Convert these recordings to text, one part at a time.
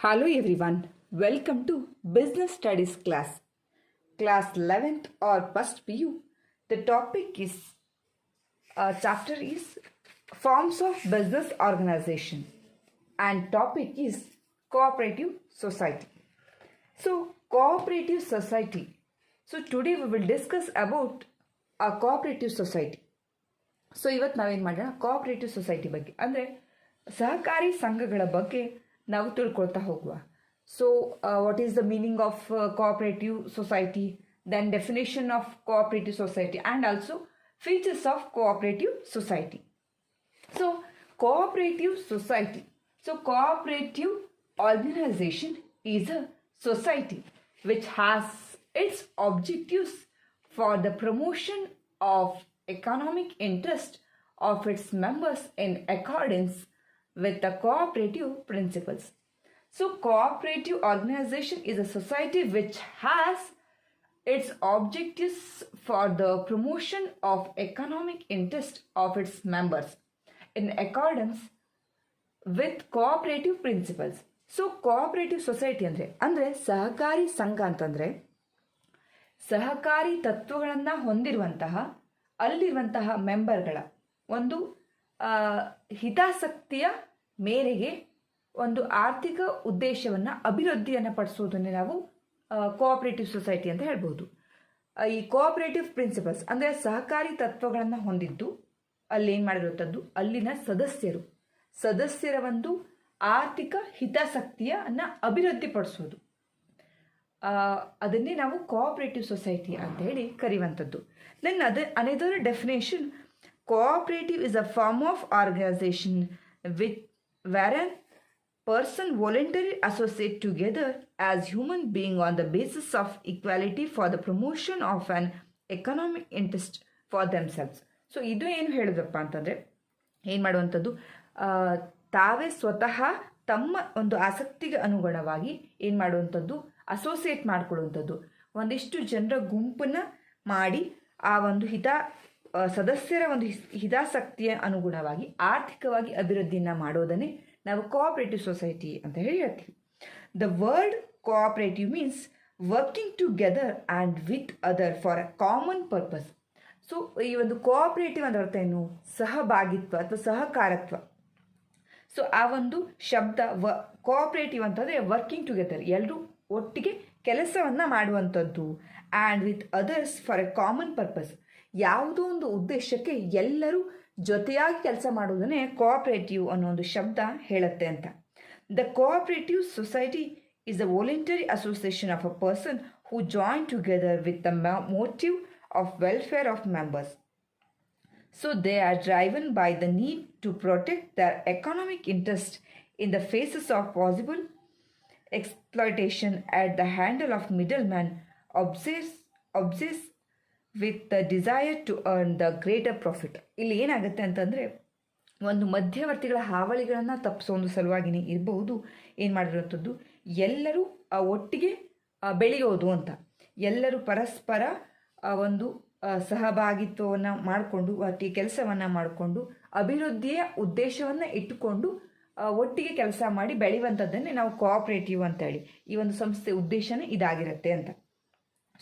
Hello everyone, welcome to Business Studies class. Class 11th or first PU. The topic is, uh, chapter is Forms of Business Organization and topic is Cooperative Society. So, cooperative society. So, today we will discuss about a cooperative society. So ಇವತ್ತು ನಾವೇನು ಮಾಡೋಣ cooperative society ಬಗ್ಗೆ ಅಂದರೆ ಸಹಕಾರಿ ಸಂಘಗಳ ಬಗ್ಗೆ ನಾವು ತಿಳ್ಕೊಳ್ತಾ ಹೋಗುವ so what is the meaning of cooperative society then definition of cooperative society and also features of cooperative society so cooperative society so cooperative organization is a society which has its objectives for the promotion of economic interest of its members in accordance with the cooperative principles so cooperative organization is a society which has its objectives for the promotion of economic interest of its members in accordance with cooperative principles. So cooperative society ಅಂದರೆ ಅಂದರೆ ಸಹಕಾರಿ ಸಂಘ ಅಂತಂದರೆ ಸಹಕಾರಿ ತತ್ವಗಳನ್ನು ಹೊಂದಿರುವಂತಹ ಅಲ್ಲಿರುವಂತಹ ಮೆಂಬರ್ಗಳ ಒಂದು ಹಿತಾಸಕ್ತಿಯ ಮೇರೆಗೆ ಒಂದು ಆರ್ಥಿಕ ಉದ್ದೇಶವನ್ನು ಅಭಿವೃದ್ಧಿಯನ್ನು ಪಡಿಸೋದನ್ನೇ ನಾವು ಕೋಆಪರೇಟಿವ್ ಸೊಸೈಟಿ ಅಂತ ಹೇಳ್ಬೋದು ಈ ಕೋಆಪರೇಟಿವ್ ಪ್ರಿನ್ಸಿಪಲ್ಸ್ ಅಂದರೆ ಸಹಕಾರಿ ತತ್ವಗಳನ್ನು ಹೊಂದಿದ್ದು ಅಲ್ಲಿ ಏನು ಮಾಡಿರುವಂಥದ್ದು? ಅಲ್ಲಿನ ಸದಸ್ಯರು. ಸದಸ್ಯರ ಒಂದು ಆರ್ಥಿಕ ಹಿತಾಸಕ್ತಿಯನ್ನು ಅಭಿವೃದ್ಧಿಪಡಿಸೋದು ಅದನ್ನೇ ನಾವು ಕೋಆಪರೇಟಿವ್ ಸೊಸೈಟಿ ಅಂತ ಹೇಳಿ ಕರೆಯುವಂಥದ್ದು ದೆನ್ ಅದ another definition cooperative is a form of organization with, wherein person voluntarily associate together as human being on the basis of equality for the promotion of an economic interest for themselves so ಇದು ಏನು ಹೇಳಿದಪ್ಪ ಅಂತಂದರೆ ಏನು ಮಾಡುವಂಥದ್ದು ತಾವೇ ಸ್ವತಃ ತಮ್ಮ ಒಂದು ಆಸಕ್ತಿಗೆ ಅನುಗುಣವಾಗಿ ಏನು ಮಾಡುವಂಥದ್ದು ಅಸೋಸಿಯೇಟ್ ಮಾಡ್ಕೊಳ್ಳುವಂಥದ್ದು ಒಂದಿಷ್ಟು ಜನರ ಗುಂಪನ್ನು ಮಾಡಿ ಆ ಒಂದು ಹಿತ ಸದಸ್ಯರ ಒಂದು ಹಿತಾಸಕ್ತಿಯ ಅನುಗುಣವಾಗಿ ಆರ್ಥಿಕವಾಗಿ ಅಭಿವೃದ್ಧಿಯನ್ನು ಮಾಡೋದನ್ನೇ ನಾವು ಕೋಆಪರೇಟಿವ್ ಸೊಸೈಟಿ ಅಂತ ಹೇಳಿ ಹೇಳ್ತೀವಿ. The word cooperative means working together and with other for a common purpose so ಈ ಒಂದು ಕೋಆಪರೇಟಿವ್ ಅಂತ ಅರ್ಥ ಏನು? ಸಹಭಾಗಿತ್ವ ಅಥವಾ ಸಹಕಾರತ್ವ. ಸೊ ಆ ಒಂದು ಶಬ್ದ ವ ಕೋಆಪರೇಟಿವ್ ಅಂತಂದರೆ ವರ್ಕಿಂಗ್ ಟುಗೆದರ್ ಎಲ್ಲರೂ ಒಟ್ಟಿಗೆ ಕೆಲಸವನ್ನು ಮಾಡುವಂಥದ್ದು and with others for a common purpose ಯಾವುದೋ ಒಂದು ಉದ್ದೇಶಕ್ಕೆ ಎಲ್ಲರೂ ಜೊತೆಯಾಗಿ ಕೆಲಸ ಮಾಡುವುದನ್ನೇ ಕೋಆಪರೇಟಿವ್ ಅನ್ನೋ ಒಂದು ಶಬ್ದ ಹೇಳುತ್ತೆ ಅಂತ. The cooperative society is a voluntary association of a person who join together with the motive of welfare of members so they are driven by the need to protect protect economic interest in the phases of possible possible at the handle of middle man obsessed obsessed with the desire to earn the greater profit ಇಲ್ಲಿ ಏನಾಗುತ್ತೆ ಅಂತಂದರೆ ಒಂದು ಮಧ್ಯವರ್ತಿಗಳ ಹಾವಳಿಗಳನ್ನು ತಪ್ಪಿಸೋ ಒಂದು ಸಲುವಾಗಿನೇ ಇರಬಹುದು ಏನು ಮಾಡಿರುವಂಥದ್ದು? ಎಲ್ಲರೂ ಒಟ್ಟಿಗೆ ಬೆಳೆಯೋದು ಅಂತ. ಎಲ್ಲರೂ ಪರಸ್ಪರ ಒಂದು ಸಹಭಾಗಿತ್ವವನ್ನು ಮಾಡಿಕೊಂಡು ಒಟ್ಟಿಗೆ ಕೆಲಸವನ್ನು ಮಾಡಿಕೊಂಡು ಅಭಿವೃದ್ಧಿಯ ಉದ್ದೇಶವನ್ನು ಇಟ್ಟುಕೊಂಡು ಒಟ್ಟಿಗೆ ಕೆಲಸ ಮಾಡಿ ಬೆಳೆಯುವಂಥದ್ದನ್ನೇ ನಾವು ಕೋಆಪ್ರೇಟಿವ್ ಅಂತ ಹೇಳಿ ಈ ಒಂದು ಸಂಸ್ಥೆ ಉದ್ದೇಶನೇ ಇದಾಗಿರುತ್ತೆ ಅಂತ.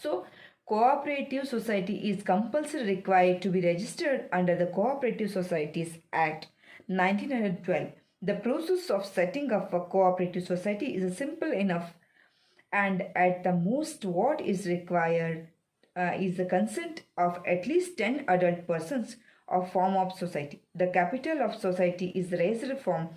So, Cooperative Society is compulsory required to be registered under the Cooperative Societies Act 1912. The process of setting up a cooperative society is simple enough, and at the most, what is required uh, is the consent of at least 10 adult persons of form of society. The capital of society is raised from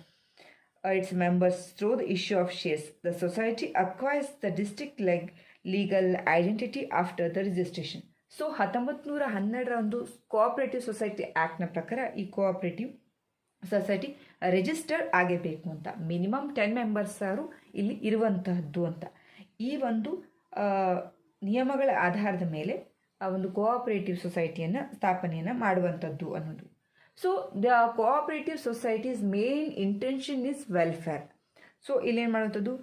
uh, its members through the issue of shares. The society acquires the district leg legal identity after the registration so ಹತ್ತೊಂಬತ್ತು ನೂರ ಹನ್ನೆರಡರ ಒಂದು cooperative society ಆ್ಯಕ್ಟ್ನ ಪ್ರಕಾರ ಈ cooperative society registered ಆಗಬೇಕು ಅಂತ. Minimum ten members ಅವರು ಇಲ್ಲಿ ಇರುವಂತಹದ್ದು ಅಂತ. ಈ ಒಂದು ನಿಯಮಗಳ ಆಧಾರದ ಮೇಲೆ ಆ ಒಂದು ಕೋಆಪರೇಟಿವ್ ಸೊಸೈಟಿಯನ್ನು ಸ್ಥಾಪನೆಯನ್ನು ಮಾಡುವಂಥದ್ದು ಅನ್ನೋದು. So the cooperative societies main intention is welfare so ಇಲ್ಲೇನು ಮಾಡುವಂಥದ್ದು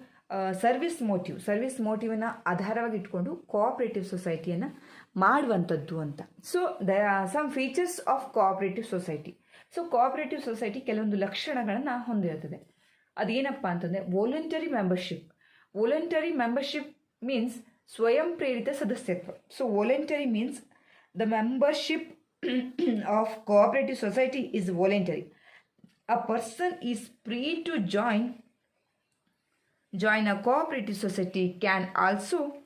ಸರ್ವಿಸ್ ಮೋಟಿವ್ ಸರ್ವಿಸ್ ಮೋಟಿವ್ನ ಆಧಾರವಾಗಿ ಇಟ್ಕೊಂಡು ಕೋಆಪರೇಟಿವ್ ಸೊಸೈಟಿಯನ್ನು ಮಾಡುವಂಥದ್ದು ಅಂತ. So the some features of cooperative society so cooperative society ಕೆಲವೊಂದು ಲಕ್ಷಣಗಳನ್ನು ಹೊಂದಿರುತ್ತದೆ. ಅದೇನಪ್ಪ ಅಂತಂದರೆ voluntary membership voluntary membership means ಸ್ವಯಂ ಪ್ರೇರಿತ ಸದಸ್ಯತ್ವ. So voluntary means the membership of cooperative society is voluntary a person is free to join join a cooperative society can also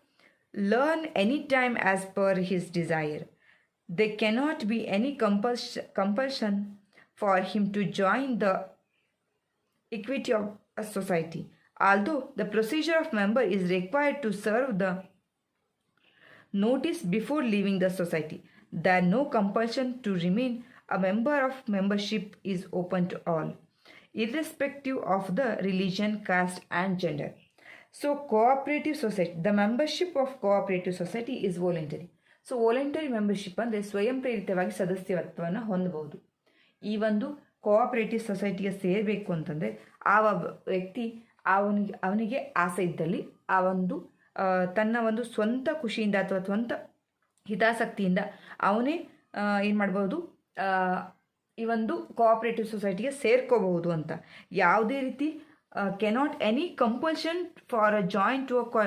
learn anytime as per his desire. There cannot be any compuls- compulsion for him to join the equity of a society. Although the procedure of member is required to serve the notice before leaving the society, there no compulsion to remain a member of membership is open to all irrespective of the religion, caste, and gender. So, cooperative society, the membership of cooperative society is voluntary. So voluntary membership ಅಂದರೆ ಸ್ವಯಂ ಪ್ರೇರಿತವಾಗಿ ಸದಸ್ಯತ್ವವನ್ನು ಹೊಂದಬಹುದು ಈ ಒಂದು cooperative ಸೊಸೈಟಿಗೆ ಸೇರಬೇಕು ಅಂತಂದರೆ ಆ ಒಬ್ಬ ವ್ಯಕ್ತಿ ಅವನಿಗೆ ಅವನಿಗೆ ಆಸೆ ಇದ್ದಲ್ಲಿ ಆ ಒಂದು ತನ್ನ ಒಂದು ಸ್ವಂತ ಖುಷಿಯಿಂದ ಅಥವಾ ಸ್ವಂತ ಹಿತಾಸಕ್ತಿಯಿಂದ ಅವನೇ ಏನು ಮಾಡ್ಬೋದು ಈ ಒಂದು ಕೋಆಪರೇಟಿವ್ ಸೊಸೈಟಿಗೆ ಸೇರ್ಕೋಬಹುದು ಅಂತ. ಯಾವುದೇ ರೀತಿ cannot any compulsion for a join to a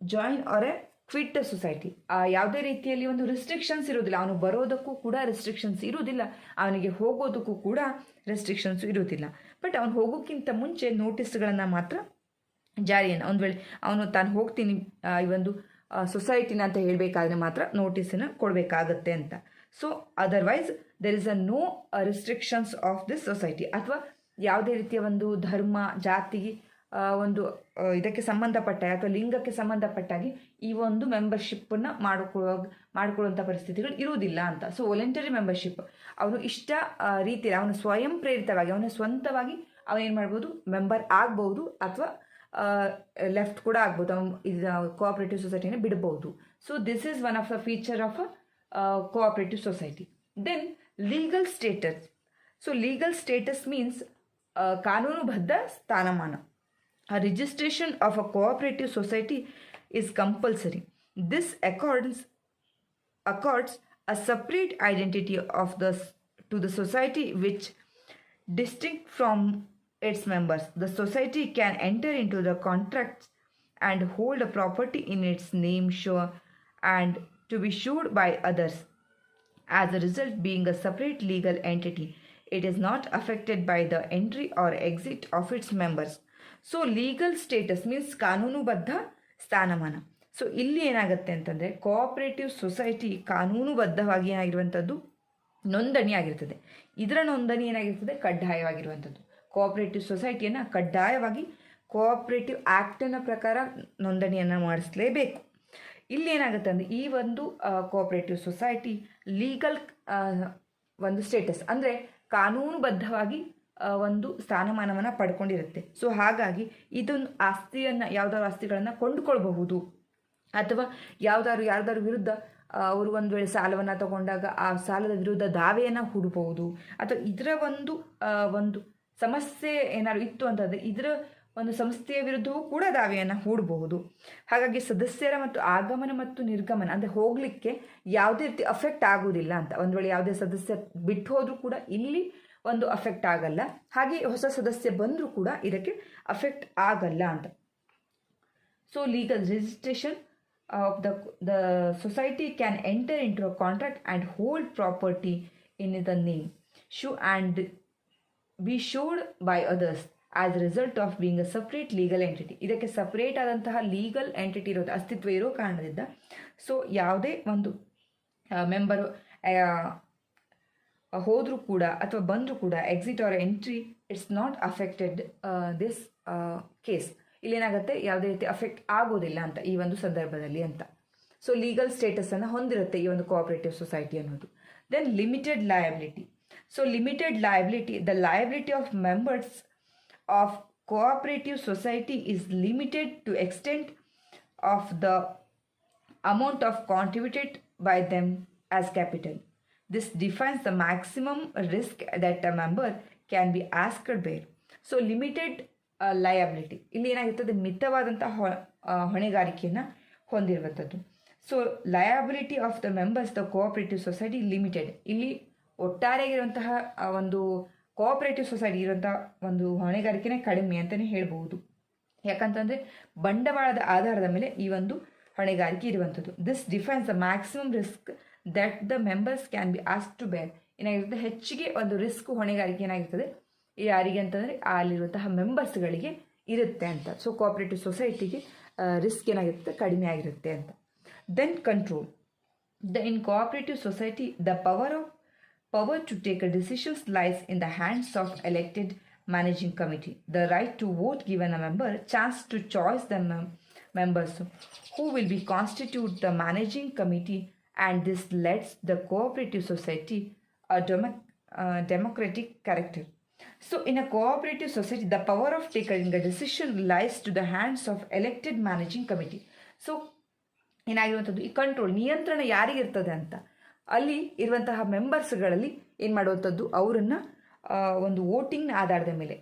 join or a quit society ಯಾವುದೇ ರೀತಿಯಲ್ಲಿ ಒಂದು ರಿಸ್ಟ್ರಿಕ್ಷನ್ಸ್ ಇರೋದಿಲ್ಲ ಅವನು ಬರೋದಕ್ಕೂ ಕೂಡ ರಿಸ್ಟ್ರಿಕ್ಷನ್ಸ್ ಇರೋದಿಲ್ಲ ಅವನಿಗೆ ಹೋಗೋದಕ್ಕೂ ಕೂಡ ರೆಸ್ಟ್ರಿಕ್ಷನ್ಸ್ ಇರೋದಿಲ್ಲ ಬಟ್ ಅವನು ಹೋಗೋಕ್ಕಿಂತ ಮುಂಚೆ ನೋಟಿಸ್ಗಳನ್ನು ಮಾತ್ರ ಜಾರಿಯನ್ನು ಒಂದು ವೇಳೆ ಅವನು ತಾನು ಹೋಗ್ತೀನಿ ಈ ಒಂದು ಸೊಸೈಟಿನ ಅಂತ ಹೇಳಬೇಕಾದ್ರೆ ಮಾತ್ರ ನೋಟಿಸನ್ನು ಕೊಡಬೇಕಾಗತ್ತೆ ಅಂತ. So otherwise there is a no restrictions of this society ಅಥವಾ ಯಾವುದೇ ರೀತಿಯ ಒಂದು ಧರ್ಮ, ಜಾತಿ ಒಂದು ಇದಕ್ಕೆ ಸಂಬಂಧಪಟ್ಟ ಅಥವಾ ಲಿಂಗಕ್ಕೆ ಸಂಬಂಧಪಟ್ಟಾಗಿ ಈ ಒಂದು ಮೆಂಬರ್ಶಿಪ್ಪನ್ನು ಮಾಡಿಕೊಳ್ಳೋ ಮಾಡಿಕೊಳ್ಳುವಂಥ ಪರಿಸ್ಥಿತಿಗಳು ಇರುವುದಿಲ್ಲ ಅಂತ. ಸೊ ವಾಲಂಟರಿ ಮೆಂಬರ್ಶಿಪ್ ಅವನು ಇಷ್ಟ ರೀತಿಯಲ್ಲಿ, ಅವನು ಸ್ವಯಂ ಪ್ರೇರಿತವಾಗಿ, ಅವನ ಸ್ವಂತವಾಗಿ ಅವನೇನು ಮಾಡ್ಬೋದು? ಮೆಂಬರ್ ಆಗ್ಬೋದು ಅಥವಾ ಲೆಫ್ಟ್ ಕೂಡ ಆಗ್ಬೋದು. ಅವನು, ಇದು ಕೋಆಪರೇಟಿವ್ ಸೊಸೈಟಿನ ಬಿಡ್ಬೋದು. So this is one of the feature of a Cooperative society then legal status so legal status means ಕಾನೂನುಬದ್ಧ ಸ್ಥಾನಮಾನ A registration of a cooperative society is compulsory. This accords, accords a separate identity of the to the society which distinct from its members. The society can enter into the contracts and hold a property in its name sure and to be sued by others. As a result, being a separate legal entity, it is not affected by the entry or exit of its members. So legal status means ಕಾನೂನುಬದ್ಧ ಸ್ಥಾನಮಾನ. So ಇಲ್ಲಿ ಏನಾಗುತ್ತೆ ಅಂತಂದರೆ cooperative society ಕಾನೂನುಬದ್ಧವಾಗಿ ಏನಾಗಿರುವಂಥದ್ದು ನೋಂದಣಿ ಆಗಿರ್ತದೆ. ಇದರ ನೋಂದಣಿ ಏನಾಗಿರ್ತದೆ? ಕಡ್ಡಾಯವಾಗಿರುವಂಥದ್ದು. ಕೋಆಪರೇಟಿವ್ ಸೊಸೈಟಿಯನ್ನು ಕಡ್ಡಾಯವಾಗಿ ಕೋಆಪರೇಟಿವ್ ಆ್ಯಕ್ಟಿನ ಪ್ರಕಾರ ನೋಂದಣಿಯನ್ನು ಮಾಡಿಸಲೇಬೇಕು. ಇಲ್ಲಿ ಏನಾಗುತ್ತೆ ಅಂದರೆ ಈ ಒಂದು ಕೋಆಪರೇಟಿವ್ ಸೊಸೈಟಿ ಲೀಗಲ್ ಒಂದು ಸ್ಟೇಟಸ್ ಅಂದರೆ ಕಾನೂನುಬದ್ಧವಾಗಿ ಒಂದು ಸ್ಥಾನಮಾನವನ್ನು ಪಡ್ಕೊಂಡಿರುತ್ತೆ. ಸೊ ಹಾಗಾಗಿ ಇದೊಂದು ಆಸ್ತಿಯನ್ನು, ಯಾವುದಾದ್ರು ಆಸ್ತಿಗಳನ್ನು ಕೊಂಡುಕೊಳ್ಬಹುದು. ಅಥವಾ ಯಾವುದಾದ್ರು, ಯಾರ್ದಾದ್ರು ವಿರುದ್ಧ ಅವರು ಒಂದು ವೇಳೆ ಸಾಲವನ್ನು ತಗೊಂಡಾಗ ಆ ಸಾಲದ ವಿರುದ್ಧ ದಾವೆಯನ್ನು ಹೂಡಬಹುದು. ಅಥವಾ ಇದರ ಒಂದು ಒಂದು ಸಮಸ್ಯೆ ಏನಾದ್ರು ಇತ್ತು ಅಂತಂದರೆ ಇದರ ಒಂದು ಸಂಸ್ಥೆಯ ವಿರುದ್ಧವೂ ಕೂಡ ದಾವೆಯನ್ನು ಹೂಡಬಹುದು. ಹಾಗಾಗಿ ಸದಸ್ಯರ ಮತ್ತು ಆಗಮನ ಮತ್ತು ನಿರ್ಗಮನ ಅಂದರೆ ಹೋಗಲಿಕ್ಕೆ ಯಾವುದೇ ರೀತಿ ಅಫೆಕ್ಟ್ ಆಗುವುದಿಲ್ಲ ಅಂತ. ಒಂದು ವೇಳೆ ಯಾವುದೇ ಸದಸ್ಯ ಬಿಟ್ಟು ಹೋದರೂ ಕೂಡ ಇಲ್ಲಿ ಒಂದು ಅಫೆಕ್ಟ್ ಆಗಲ್ಲ. ಹಾಗೆ ಹೊಸ ಸದಸ್ಯ ಬಂದರೂ ಕೂಡ ಇದಕ್ಕೆ ಅಫೆಕ್ಟ್ ಆಗಲ್ಲ ಅಂತ. So legal registration of the the society can enter into a contract and hold property in the name sue and be sued by others as result of being a separate legal entity ಇದಕ್ಕೆ separate ಆದಂತಹ legal entity ಇರೋದು, ಅಸ್ತಿತ್ವ ಇರೋ ಕಾರಣದಿಂದ. So ಯಾವುದೇ ಒಂದು member ಹೋದರೂ ಕೂಡ ಅಥವಾ ಬಂದರೂ ಕೂಡ exit or entry it's not affected this case ಇಲ್ಲೇನಾಗುತ್ತೆ? ಯಾವುದೇ ರೀತಿ ಅಫೆಕ್ಟ್ ಆಗೋದಿಲ್ಲ ಅಂತ ಈ ಒಂದು ಸಂದರ್ಭದಲ್ಲಿ ಅಂತ. ಸೊ ಲೀಗಲ್ ಸ್ಟೇಟಸನ್ನು ಹೊಂದಿರುತ್ತೆ ಈ ಒಂದು ಕೋಆಪರೇಟಿವ್ ಸೊಸೈಟಿ ಅನ್ನೋದು. Then limited liability so limited liability the liability of members of cooperative society is limited to extent of the amount of contributed by them as capital. This defines the maximum risk that a member can be asked to bear. So limited liability ಇಲ್ಲಿ ಏನಾಗಿರ್ತದೆ ಆ, ಹೊಣೆಗಾರಿಕೆಯನ್ನು ಹೊಂದಿರುವಂಥದ್ದು so liability of the members the cooperative society limited ಇಲ್ಲಿ ಒಟ್ಟಾರೆಯಾಗಿರುವಂತಹ ಆ ಒಂದು cooperative society ಇರುವಂಥ ಒಂದು ಹೊಣೆಗಾರಿಕೆನೇ ಕಡಿಮೆ ಅಂತಲೇ ಹೇಳ್ಬೋದು ಯಾಕಂತಂದರೆ ಬಂಡವಾಳದ ಆಧಾರದ ಮೇಲೆ ಈ ಒಂದು ಹೊಣೆಗಾರಿಕೆ ಇರುವಂಥದ್ದು this defines the maximum risk that the members can be asked to bear ಏನಾಗಿರುತ್ತೆ? ಹೆಚ್ಚಿಗೆ ಒಂದು ರಿಸ್ಕ್ ಹೊಣೆಗಾರಿಕೆ ಏನಾಗಿರ್ತದೆ? ಯಾರಿಗೆ ಅಂತಂದರೆ ಅಲ್ಲಿರುವಂತಹ ಮೆಂಬರ್ಸ್ಗಳಿಗೆ ಇರುತ್ತೆ ಅಂತ. ಸೊ ಕೋಆಪರೇಟಿವ್ ಸೊಸೈಟಿಗೆ ರಿಸ್ಕ್ ಏನಾಗಿರುತ್ತೆ? ಕಡಿಮೆ ಆಗಿರುತ್ತೆ ಅಂತ. Then control the in cooperative society the power of power to take a decisions lies in the hands of elected managing committee. The right to vote given a member chance to choose the mem- members who will be constitute the managing committee, and this lets the cooperative society a democ- uh, democratic character. So, in a cooperative society, the power of taking a decision lies to the hands of elected managing committee. So, ಏನಾಗಿರುವಂಥದ್ದು ಈ control ನಿಯಂತ್ರಣ ಯಾರಿಗಿರ್ತದೆ ಅಂತ ಅಲ್ಲಿ ಇರುವಂತಹ ಮೆಂಬರ್ಸ್ಗಳಲ್ಲಿ ಏನು ಮಾಡುವಂಥದ್ದು? ಅವರನ್ನು ಒಂದು ವೋಟಿಂಗ್ನ ಆಧಾರದ ಮೇಲೆ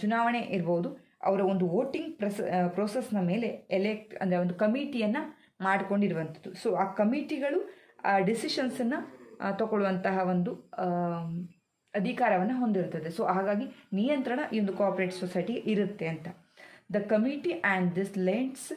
ಚುನಾವಣೆ ಇರ್ಬೋದು, ಅವರ ಒಂದು ವೋಟಿಂಗ್ ಪ್ರಸ ಪ್ರೋಸೆಸ್ನ ಮೇಲೆ ಎಲೆಕ್ಟ್ ಅಂದರೆ ಒಂದು ಕಮಿಟಿಯನ್ನು ಮಾಡಿಕೊಂಡಿರುವಂಥದ್ದು. ಸೊ ಆ ಕಮಿಟಿಗಳು ಆ ಡಿಸಿಷನ್ಸನ್ನು ತಗೊಳ್ಳುವಂತಹ ಒಂದು ಅಧಿಕಾರವನ್ನು ಹೊಂದಿರುತ್ತದೆ. ಸೊ ಹಾಗಾಗಿ ನಿಯಂತ್ರಣ ಈ ಒಂದು ಕೋಆಪರೇಟಿವ್ ಸೊಸೈಟಿ ಇರುತ್ತೆ ಅಂತ. The committee and this lends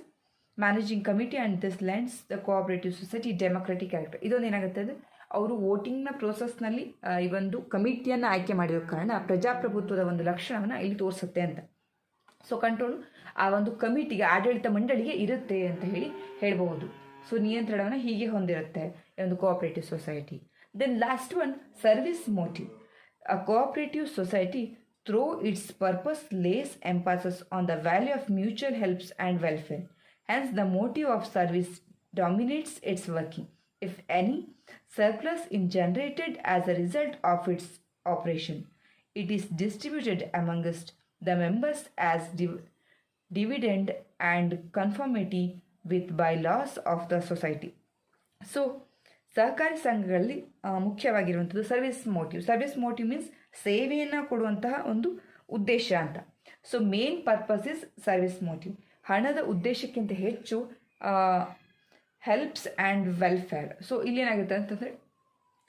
managing committee and this lends the cooperative society democratic character ಇದೊಂದು ಏನಾಗುತ್ತೆ ಅಂದರೆ ಅವರು ವೋಟಿಂಗ್ನ ಪ್ರೋಸೆಸ್ನಲ್ಲಿ ಈ ಒಂದು ಕಮಿಟಿಯನ್ನು ಆಯ್ಕೆ ಮಾಡಿರೋ ಕಾರಣ ಪ್ರಜಾಪ್ರಭುತ್ವದ ಒಂದು ಲಕ್ಷಣವನ್ನು ಇಲ್ಲಿ ತೋರಿಸುತ್ತೆ ಅಂತ. ಸೊ ಕಂಟ್ರೋಲ್ ಆ ಒಂದು ಕಮಿಟಿಗೆ ಆಡಳಿತ ಮಂಡಳಿಗೆ ಇರುತ್ತೆ ಅಂತ ಹೇಳಿ ಹೇಳ್ಬೋದು ಸೊ ನಿಯಂತ್ರಣವನ್ನು ಹೀಗೆ ಹೊಂದಿರುತ್ತೆ ಈ ಒಂದು cooperative society then last one service motive a cooperative society through its purpose lays emphasis on the value of mutual helps and welfare Hence, the motive of service dominates its working. If any surplus is generated as a result of its operation, it is distributed amongst the members as div- dividend and conformity with bylaws of the society. So ಸಹಕಾರಿ ಸಂಘಗಳಲ್ಲಿ ಮುಖ್ಯವಾಗಿರುವಂಥದ್ದು service motive service motive means ಸೇವೆಯನ್ನು ಕೊಡುವಂತಹ ಒಂದು ಉದ್ದೇಶ ಅಂತ so main purpose is service motive ಹಣದ ಉದ್ದೇಶಕ್ಕಿಂತ ಹೆಚ್ಚು ಹೆಲ್ಪ್ಸ್ ಆ್ಯಂಡ್ ವೆಲ್ಫೇರ್ ಸೊ ಇಲ್ಲೇನಾಗುತ್ತೆ ಅಂತಂದರೆ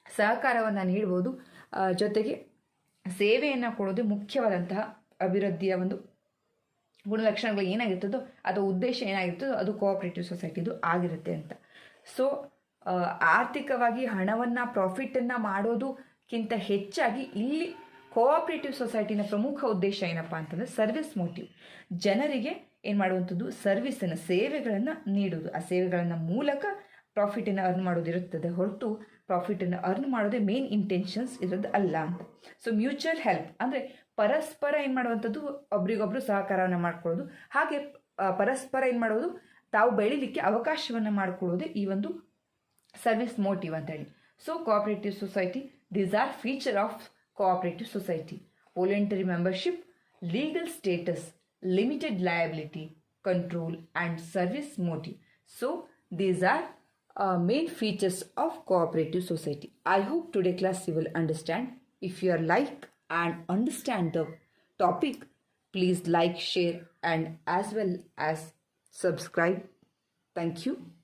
ಸಹಕಾರವನ್ನು ನೀಡ್ಬೋದು. ಜೊತೆಗೆ ಸೇವೆಯನ್ನು ಕೊಡೋದು ಮುಖ್ಯವಾದಂತಹ ಅಭಿವೃದ್ಧಿಯ ಒಂದು ಗುಣಲಕ್ಷಣಗಳು ಏನಾಗಿರ್ತದೋ ಅದು ಉದ್ದೇಶ ಏನಾಗಿರ್ತದೋ ಅದು ಕೋಆಪ್ರೇಟಿವ್ ಸೊಸೈಟಿದು ಆಗಿರುತ್ತೆ ಅಂತ. ಸೊ ಆರ್ಥಿಕವಾಗಿ ಹಣವನ್ನು ಪ್ರಾಫಿಟನ್ನು ಮಾಡೋದಕ್ಕಿಂತ ಹೆಚ್ಚಾಗಿ ಇಲ್ಲಿ ಕೋಆಪ್ರೇಟಿವ್ ಸೊಸೈಟಿನ ಪ್ರಮುಖ ಉದ್ದೇಶ ಏನಪ್ಪ ಅಂತಂದರೆ ಸರ್ವಿಸ್ ಮೋಟಿವ್ ಜನರಿಗೆ ಏನು ಮಾಡುವಂಥದ್ದು ಸರ್ವಿಸನ್ನು ಸೇವೆಗಳನ್ನು ನೀಡೋದು ಆ ಸೇವೆಗಳನ್ನು ಮೂಲಕ ಪ್ರಾಫಿಟನ್ನು ಅರ್ನ್ ಮಾಡೋದಿರುತ್ತದೆ ಹೊರತು ಪ್ರಾಫಿಟನ್ನು ಅರ್ನ್ ಮಾಡೋದೇ ಮೇನ್ ಇಂಟೆನ್ಷನ್ಸ್ ಇರೋದು ಅಲ್ಲ. ಅಂತ ಸೊ ಮ್ಯೂಚುವಲ್ ಹೆಲ್ಪ್ ಅಂದರೆ ಪರಸ್ಪರ ಏನು ಮಾಡುವಂಥದ್ದು ಒಬ್ರಿಗೊಬ್ರು ಸಹಕಾರವನ್ನು ಮಾಡ್ಕೊಳ್ಳೋದು. ಹಾಗೆ ಪರಸ್ಪರ ಏನು ಮಾಡೋದು ತಾವು ಬೆಳಿಲಿಕ್ಕೆ ಅವಕಾಶವನ್ನು ಮಾಡಿಕೊಳ್ಳೋದೇ ಈ ಒಂದು ಸರ್ವಿಸ್ ಮೋಟಿವ್ ಅಂತ ಹೇಳಿ so cooperative society these are feature of cooperative society voluntary membership legal status limited liability, control and service motive. So these are uh, main features of cooperative society. I hope today class you will understand. If you are like and understand the topic, please like, share and as well as subscribe. Thank you.